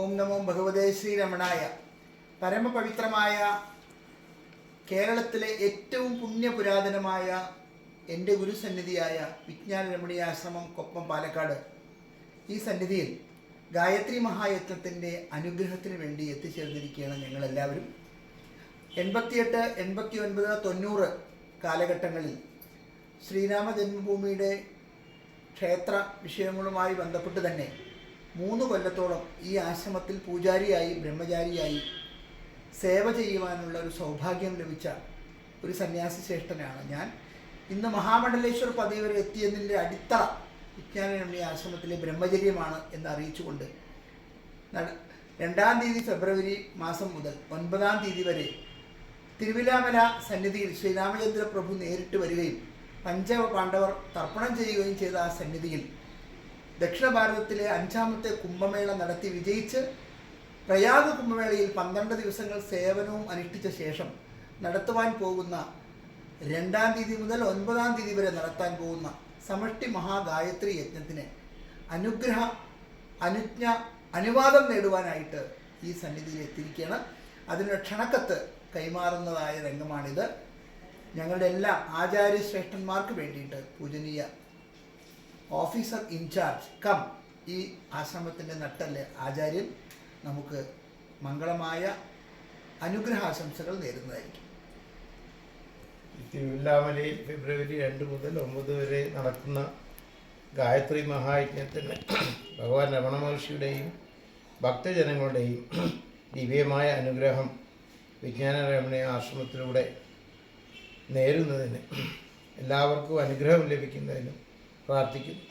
ഓം നമോ ഭഗവതേ ശ്രീരമണായ. പരമപവിത്രമായ കേരളത്തിലെ ഏറ്റവും പുണ്യപുരാതനമായ എന്റെ ഗുരുസന്നിധിയായ വിജ്ഞാന രമണീയാശ്രമം കൊപ്പം പാലക്കാട്. ഈ സന്നിധിയിൽ ഗായത്രി മഹായത്നത്തിന്റെ അനുഗ്രഹത്തിന് വേണ്ടി എത്തിച്ചേർന്നിരിക്കുകയാണ് ഞങ്ങളെല്ലാവരും. എൺപത്തിയെട്ട് എൺപത്തി ഒൻപത് തൊണ്ണൂറ് കാലഘട്ടങ്ങളിൽ ശ്രീരാമ ജന്മഭൂമിയുടെ ക്ഷേത്ര വിഷയങ്ങളുമായി ബന്ധപ്പെട്ട് തന്നെ മൂന്ന് കൊല്ലത്തോളം ഈ ആശ്രമത്തിൽ പൂജാരിയായി ബ്രഹ്മചാരിയായി സേവ ചെയ്യുവാനുള്ള ഒരു സൗഭാഗ്യം ലഭിച്ച ഒരു സന്യാസി ശ്രേഷ്ഠനാണ് ഞാൻ. ഇന്ന് മഹാമണ്ഡലേശ്വർ പദവി വരെ എത്തിയതിന്റെ അടിത്തറ വിജ്ഞാനരമണി ആശ്രമത്തിലെ ബ്രഹ്മചര്യമാണ് എന്ന് അറിയിച്ചുകൊണ്ട് രണ്ടാം തീയതി ഫെബ്രുവരി മാസം മുതൽ ഒൻപതാം തീയതി വരെ തിരുവിലാമല സന്നിധിയിൽ ശ്രീരാമചന്ദ്ര പ്രഭു നേരിട്ട് വരികയും പഞ്ചവ പഞ്ചപാണ്ഡവർ തർപ്പണം ചെയ്യുകയും ചെയ്ത ആ സന്നിധിയിൽ ദക്ഷിണ ഭാരതത്തിലെ അഞ്ചാമത്തെ കുംഭമേള നടത്തി വിജയിച്ച് പ്രയാഗ് കുംഭമേളയിൽ പന്ത്രണ്ട് ദിവസങ്ങൾ സേവനവും അനുഷ്ഠിച്ച ശേഷം നടത്തുവാൻ പോകുന്ന രണ്ടാം തീയതി മുതൽ ഒൻപതാം തീയതി വരെ നടത്താൻ പോകുന്ന സമഷ്ടി മഹാഗായത്രി യജ്ഞത്തിന് അനുഗ്രഹ അനുജ്ഞ അനുവാദം നേടുവാനായിട്ട് ഈ സന്നിധിയിൽ എത്തിയിരിക്കുകയാണ്. അതിനുള്ള ക്ഷണക്കത്ത് കൈമാറുന്നതായ രംഗമാണിത്. ഞങ്ങളുടെ എല്ലാ ആചാര്യശ്രേഷ്ഠന്മാർക്ക് വേണ്ടിയിട്ട് പൂജനീയ ഓഫീസർ ഇൻചാർജ് കം. ഈ ആശ്രമത്തിന്റെ നട്ടല്ലേ ആചാര്യൻ? നമുക്ക് മംഗളമായ അനുഗ്രഹാശംസകൾ നേരുന്നതായിരിക്കും. തിരുവില്ലാമലയിൽ ഫെബ്രുവരി രണ്ട് മുതൽ ഒമ്പത് വരെ നടക്കുന്ന ഗായത്രി മഹായജ്ഞത്തിന് ഭഗവാൻ രമണ മഹർഷിയുടെയും ഭക്തജനങ്ങളുടെയും ദിവ്യമായ അനുഗ്രഹം വിജ്ഞാന രമണീയ ആശ്രമത്തിലൂടെ നേരുന്നതിന് എല്ലാവർക്കും അനുഗ്രഹം ലഭിക്കുന്നതിനും പ്രാർത്ഥിക്കുന്നു.